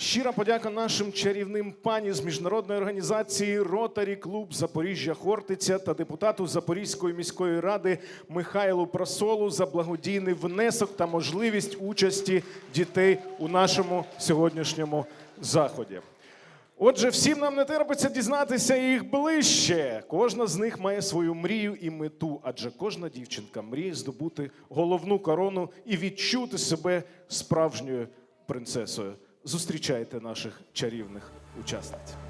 Щира подяка нашим чарівним пані з міжнародної організації Ротарі Клуб Запоріжжя Хортиця та депутату Запорізької міської ради Михайлу Прасолу за благодійний внесок та можливість участі дітей у нашому сьогоднішньому заході. Отже, всім нам не терпиться дізнатися їх ближче. Кожна з них має свою мрію і мету, адже кожна дівчинка мріє здобути головну корону і відчути себе справжньою принцесою. Зустрічайте наших чарівних учасниць.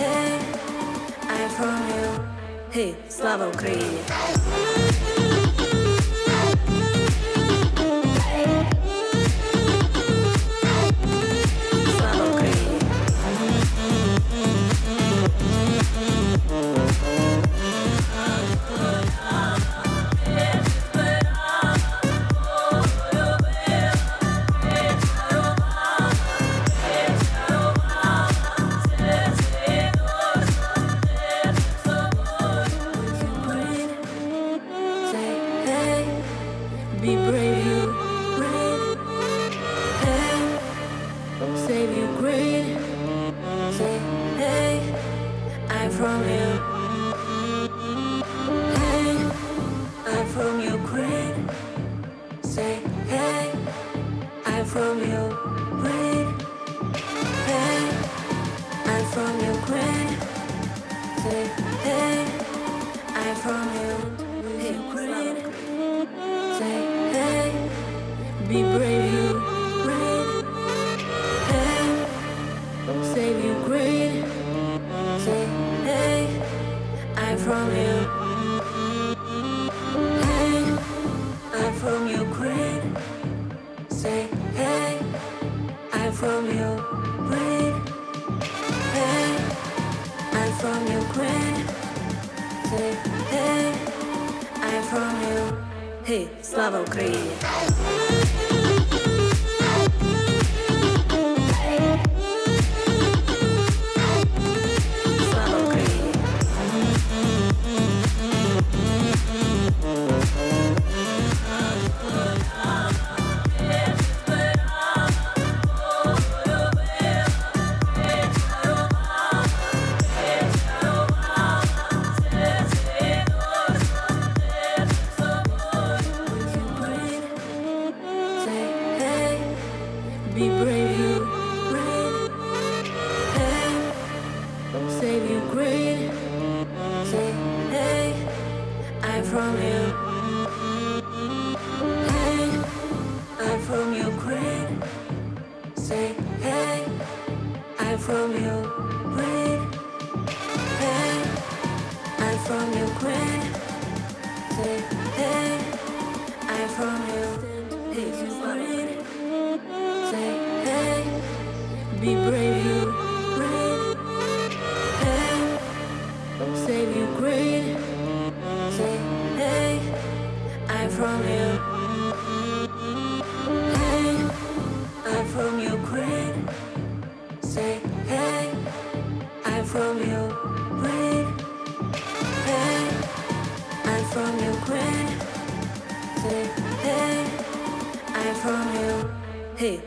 hey, I'm from you. Hey, слава Україні! Save you green. Say hey, I'm from you. from you. Hey, I'm from Ukraine. Say hey, I'm from Ukraine. Hey, I'm from Ukraine. Say hey, I'm from you. Hey, Slava Ukraine. from Ukraine. Say, hey, I'm from you. This. Say, hey, be brave, Ukraine. Hey, save Ukraine. Say, hey, I'm from you.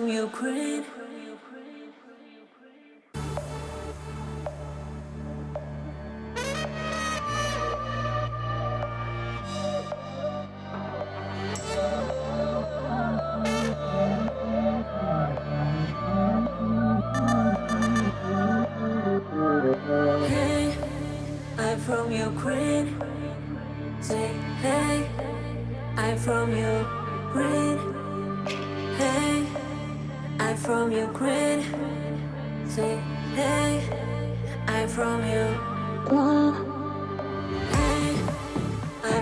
from Ukraine.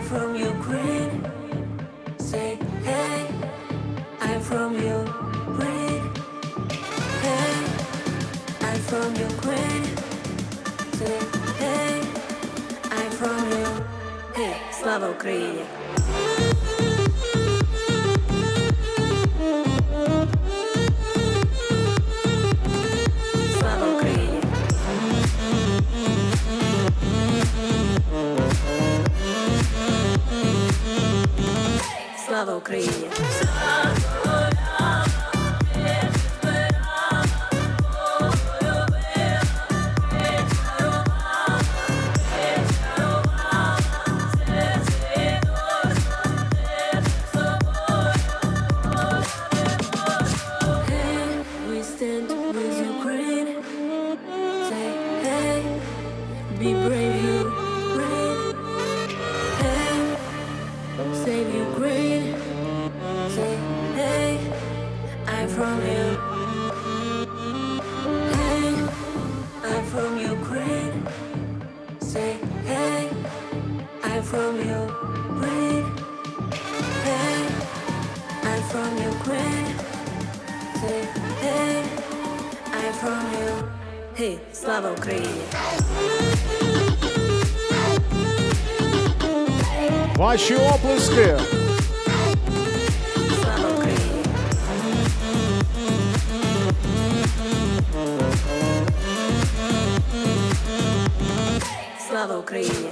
from Ukraine. Say hey, I'm from Ukraine. Hey, I'm from Ukraine. Say hey, I'm from Ukraine. Hey, Slava Ukraine. слава Україні! Гей, слава Україні! Ваші оплески! Слава Україні! Слава Україні!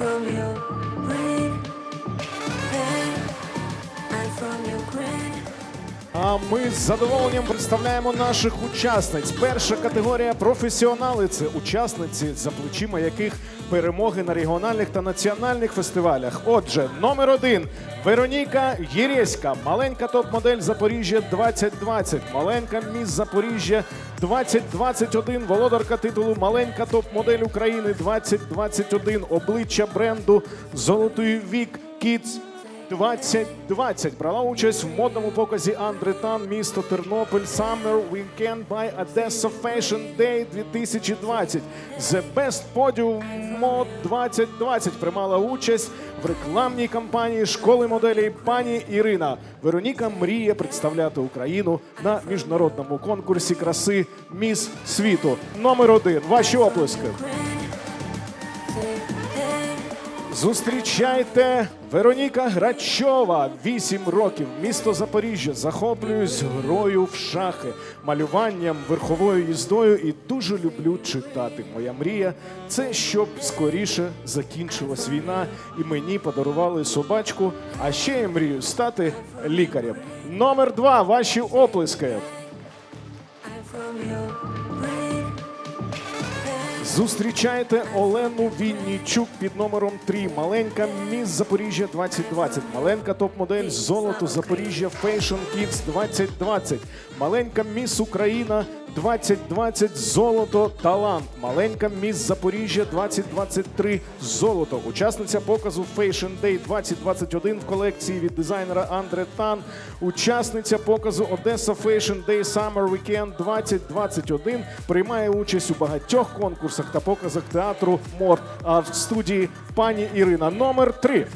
from you. Ми з задоволенням представляємо наших учасниць. Перша категорія професіонали це учасниці, за плечима яких перемоги на регіональних та національних фестивалях. Отже, номер один Вероніка Єреська, маленька топ-модель Запоріжжя 2020, маленька міс Запоріжжя 2021, володарка титулу Маленька топ-модель України 2021, обличчя бренду Золотий вік Kids 2020 брала участь в модному показі Андретан, місто Тернопіль, Summer Weekend by Odessa Fashion Day 2020. The Best Podium Mod 2020 приймала участь в рекламній кампанії школи моделей пані Ірина. Вероніка мріє представляти Україну на міжнародному конкурсі краси Міс світу. Номер один. Ваші оплески. Зустрічайте Вероніка Грачова, 8 років, місто Запоріжжя. Захоплююсь грою в шахи, малюванням, верховою їздою і дуже люблю читати. Моя мрія це щоб скоріше закінчилась війна і мені подарували собачку. А ще я мрію стати лікарем. Номер два. Ваші оплески. Зустрічайте Олену Віннічук під номером 3. Маленька міс Запоріжжя 2020. Маленька топ-модель Золото Запоріжжя Fashion Kids 2020. Маленька міс Україна 2020 Золото Талант. Маленька міс Запоріжжя 2023 Золото. Учасниця показу Fashion Day 2021 в колекції від дизайнера Андре Тан. Учасниця показу Одеса Fashion Day Summer Weekend 2021 приймає участь у багатьох конкурсах та показах театру Морт. В студії пані Ірина номер три.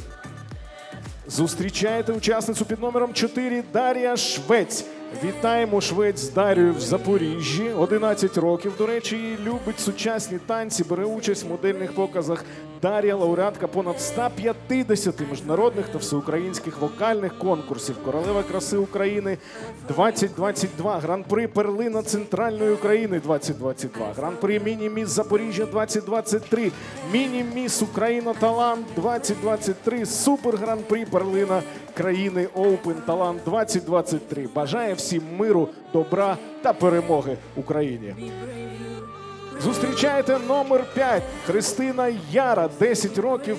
Зустрічаєте учасницю під номером 4 Дар'я Швець. Вітаємо Швець з Дар'єю в Запоріжжі. 11 років, до речі, любить сучасні танці, бере участь в модельних показах. Дар'я лауреатка понад 150 міжнародних та всеукраїнських вокальних конкурсів. Королева краси України 2022, гран-при Перлина Центральної України 2022, гран-при Міні-Міс Запоріжжя 2023, Міні-Міс Україна Талант 2023, Супер гран-при Перлина країни Open Талант 2023. Бажає всім миру, добра та перемоги Україні. Зустрічайте номер 5. Христина Яра, 10 років.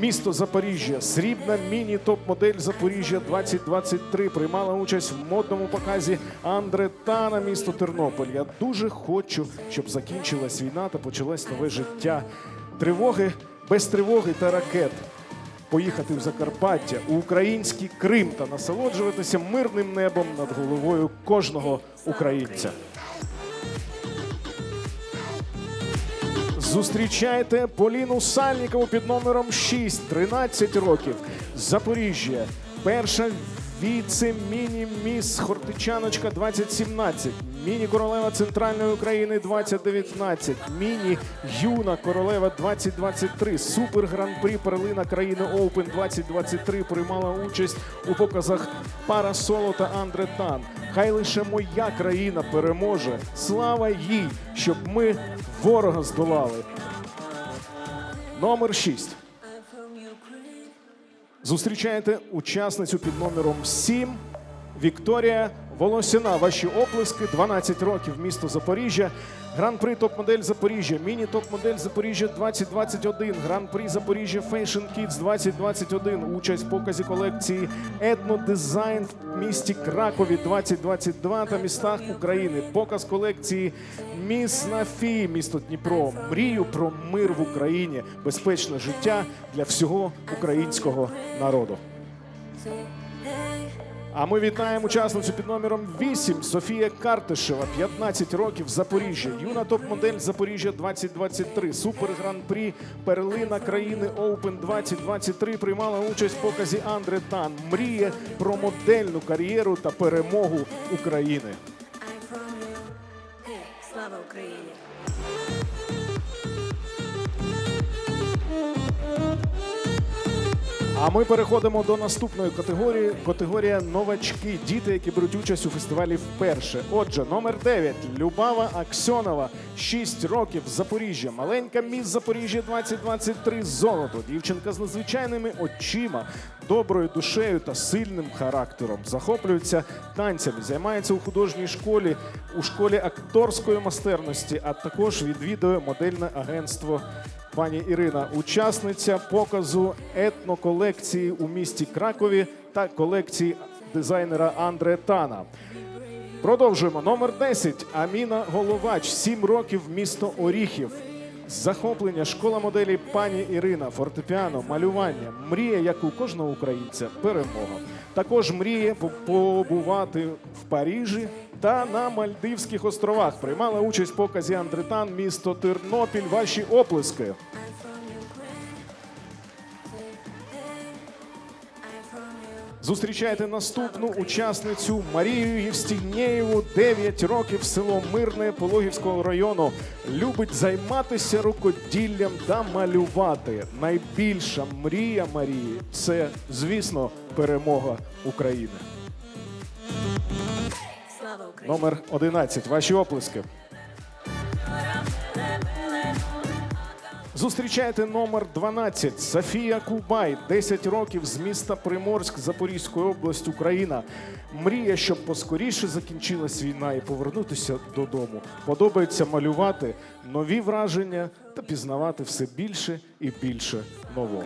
Місто Запоріжжя, срібна міні-топ-модель Запоріжжя 2023 приймала участь в модному показі Андре Тана, місто Тернопіль. Я дуже хочу, щоб закінчилась війна та почалось нове життя. Тривоги без тривоги та ракет. Поїхати в Закарпаття, у український Крим та насолоджуватися мирним небом над головою кожного українця. Зустрічайте Поліну Сальнікову під номером 6, 13 років. Запоріжжя. Перша віце-міні-міс Хортичаночка 2017. Міні-королева Центральної України 2019. Міні-юна королева 2023. Супер гран-прі Перлина країни Open 2023 приймала участь у показах Пара Соло та Андре Тан. Хай лише моя країна переможе. Слава їй, щоб ми ворога здолали. Номер 6. I'm from Ukraine. Зустрічаєте учасницю під номером 7 Вікторія Волосіна. Ваші оплески 12 років, місто Запоріжжя. Гран-при топ-модель Запоріжжя, міні-топ-модель Запоріжжя 2021, гран-при Запоріжжя Fashion Kids 2021, участь в показі колекції Етнодизайн в місті Кракові 2022 та містах України. Показ колекції Міс Нафі, місто Дніпро. Мрію про мир в Україні, безпечне життя для всього українського народу. А ми вітаємо учасницю під номером 8 Софія Картишева, 15 років Запоріжжя. Юна топ-модель Запоріжжя 2023. Супер гран-прі Перлина країни Open 2023 приймала участь в показі Андре Тан. Мріє про модельну кар'єру та перемогу України. Слава Україні! А ми переходимо до наступної категорії. Категорія новачки, діти, які беруть участь у фестивалі вперше. Отже, номер 9 Любава Аксьонова, 6 років Запоріжжя. Маленька міс Запоріжжя 2023 золото. Дівчинка з надзвичайними очима, доброю душею та сильним характером. Захоплюється танцями, займається у художній школі, у школі акторської майстерності, а також відвідує модельне агентство Пані Ірина, учасниця показу етноколекції у місті Кракові та колекції дизайнера Андре Тана. Продовжуємо. Номер 10. Аміна Головач, 7 років, місто Оріхів. Захоплення школа моделі пані Ірина, фортепіано, малювання, мрія, як у кожного українця, перемога. Також мріє побувати в Парижі та на Мальдивських островах. Приймала участь в показі Андретан, місто Тернопіль. Ваші оплески. Зустрічайте наступну учасницю Марію Євстігнєєву, 9 років, село Мирне Пологівського району. Любить займатися рукоділлям та малювати. Найбільша мрія Марії це, звісно, перемога України. Слава Україні! Номер 11. Ваші оплески. Зустрічайте номер 12. Софія Кубай, 10 років з міста Приморськ, Запорізької області, Україна. Мріє, щоб поскоріше закінчилась війна і повернутися додому. Подобається малювати нові враження та пізнавати все більше і більше нового.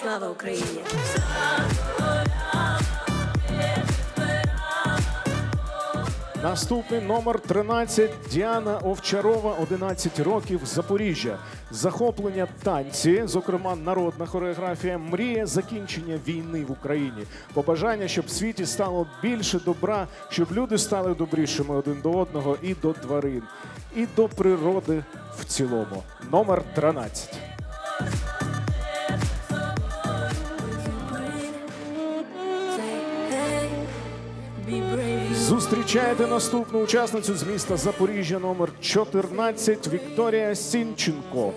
Слава Україні! Наступний номер 13 Діана Овчарова, 11 років, Запоріжжя. Захоплення танці, зокрема народна хореографія, мріє закінчення війни в Україні. Побажання, щоб в світі стало більше добра, щоб люди стали добрішими один до одного і до тварин, і до природи в цілому. Номер 13. Зустрічайте наступну учасницю з міста Запоріжжя номер 14 Вікторія Сінченко.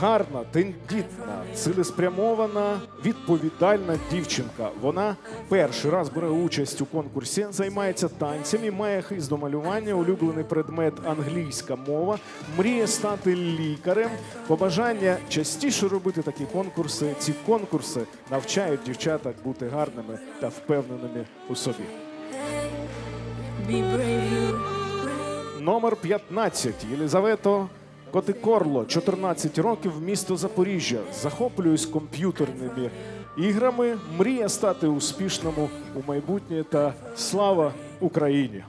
Гарна, тендітна, цілеспрямована, відповідальна дівчинка. Вона перший раз бере участь у конкурсі, займається танцями, має хист до малювання, улюблений предмет англійська мова, мріє стати лікарем. Побажання частіше робити такі конкурси. Ці конкурси навчають дівчаток бути гарними та впевненими у собі. Номер 15. Єлізавето Котикорло, 14 років, місто Запоріжжя. Захоплююсь комп'ютерними іграми. Мріє стати успішному у майбутнє та слава Україні.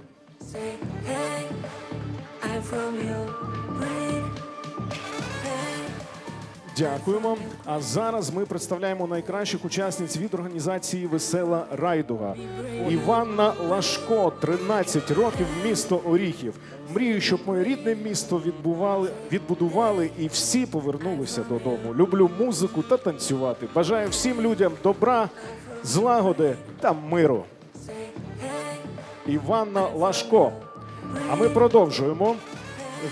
Дякуємо. А зараз ми представляємо найкращих учасниць від організації Весела Райдуга. Іванна Лашко, 13 років, місто Оріхів. Мрію, щоб моє рідне місто відбували, відбудували і всі повернулися додому. Люблю музику та танцювати. Бажаю всім людям добра, злагоди та миру. Іванна Лашко. А ми продовжуємо.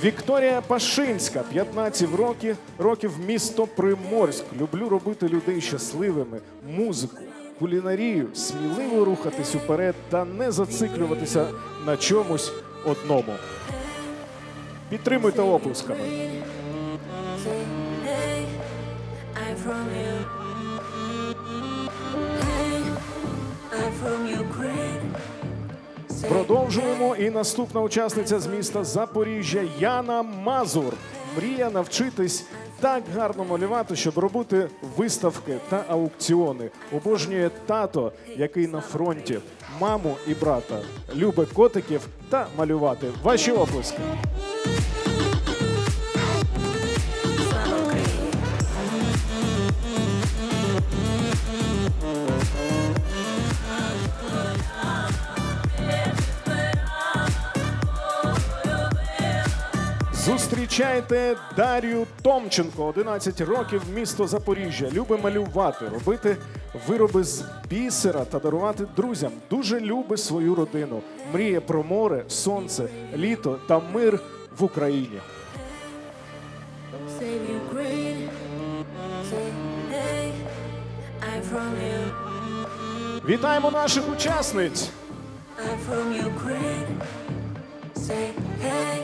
Вікторія Пашинська, 15 років, років місто Приморськ. Люблю робити людей щасливими, музику, кулінарію, сміливо рухатись уперед та не зациклюватися на чомусь одному. Підтримуйте оплесками. Продовжуємо. І наступна учасниця з міста Запоріжжя Яна Мазур. Мріє навчитись так гарно малювати, щоб робити виставки та аукціони. Обожнює тато, який на фронті, маму і брата, любить котиків та малювати. Ваші оплески. Зустрічайте Дар'ю Томченко, 11 років, місто Запоріжжя. Любить малювати, робити вироби з бісера та дарувати друзям. Дуже любить свою родину. Мріє про море, сонце, літо та мир в Україні. Вітаємо наших учасниць! I'm from Ukraine. Say, hey,